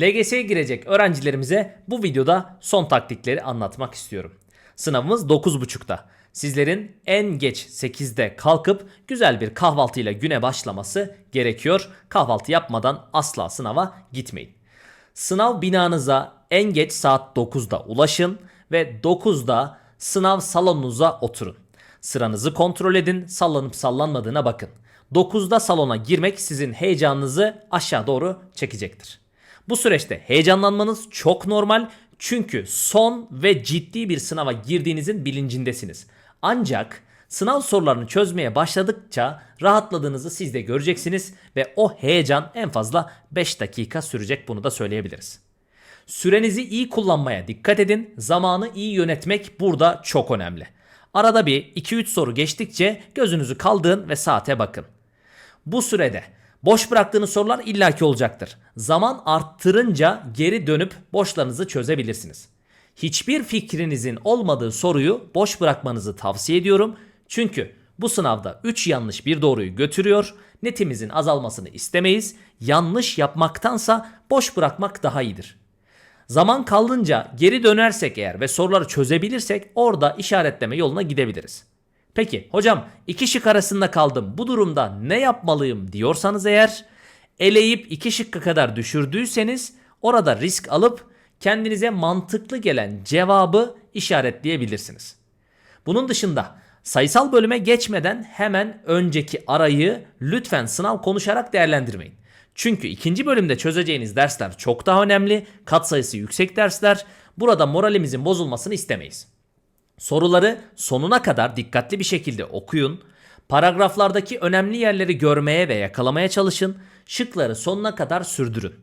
LGS'ye girecek öğrencilerimize bu videoda son taktikleri anlatmak istiyorum. Sınavımız 9.30'da. Sizlerin en geç 8'de kalkıp güzel bir kahvaltıyla güne başlaması gerekiyor. Kahvaltı yapmadan asla sınava gitmeyin. Sınav binanıza en geç saat 9'da ulaşın ve 9'da sınav salonunuza oturun. Sıranızı kontrol edin, sallanıp sallanmadığına bakın. 9'da salona girmek sizin heyecanınızı aşağı doğru çekecektir. Bu süreçte heyecanlanmanız çok normal çünkü son ve ciddi bir sınava girdiğinizin bilincindesiniz. Ancak sınav sorularını çözmeye başladıkça rahatladığınızı siz de göreceksiniz ve o heyecan en fazla 5 dakika sürecek bunu da söyleyebiliriz. Sürenizi iyi kullanmaya dikkat edin. Zamanı iyi yönetmek burada çok önemli. Arada bir 2-3 soru geçtikçe gözünüzü kaldırın ve saate bakın. Bu sürede boş bıraktığınız sorular illaki olacaktır. Zaman arttırınca geri dönüp boşlarınızı çözebilirsiniz. Hiçbir fikrinizin olmadığı soruyu boş bırakmanızı tavsiye ediyorum. Çünkü bu sınavda 3 yanlış bir doğruyu götürüyor. Netimizin azalmasını istemeyiz. Yanlış yapmaktansa boş bırakmak daha iyidir. Zaman kaldınca geri dönersek eğer ve soruları çözebilirsek orada işaretleme yoluna gidebiliriz. Peki hocam iki şık arasında kaldım bu durumda ne yapmalıyım diyorsanız eğer eleyip iki şıkka kadar düşürdüyseniz orada risk alıp kendinize mantıklı gelen cevabı işaretleyebilirsiniz. Bunun dışında sayısal bölüme geçmeden hemen önceki arayı lütfen sınav konuşarak değerlendirmeyin. Çünkü ikinci bölümde çözeceğiniz dersler çok daha önemli, katsayısı yüksek dersler. Burada moralimizin bozulmasını istemeyiz. Soruları sonuna kadar dikkatli bir şekilde okuyun. Paragraflardaki önemli yerleri görmeye ve yakalamaya çalışın. Şıkları sonuna kadar sürdürün.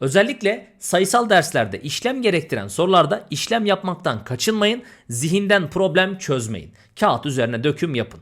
Özellikle sayısal derslerde işlem gerektiren sorularda işlem yapmaktan kaçınmayın. Zihinden problem çözmeyin. Kağıt üzerine döküm yapın.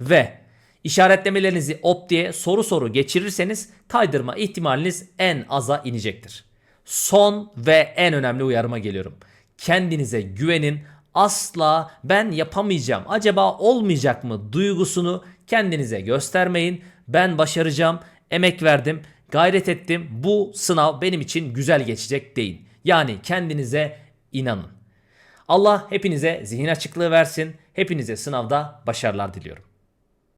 Ve işaretlemelerinizi op diye soru soru geçirirseniz kaydırma ihtimaliniz en aza inecektir. Son ve en önemli uyarıma geliyorum. Kendinize güvenin. Asla ben yapamayacağım, acaba olmayacak mı duygusunu kendinize göstermeyin. Ben başaracağım, emek verdim, gayret ettim. Bu sınav benim için güzel geçecek deyin. Yani kendinize inanın. Allah hepinize zihin açıklığı versin. Hepinize sınavda başarılar diliyorum.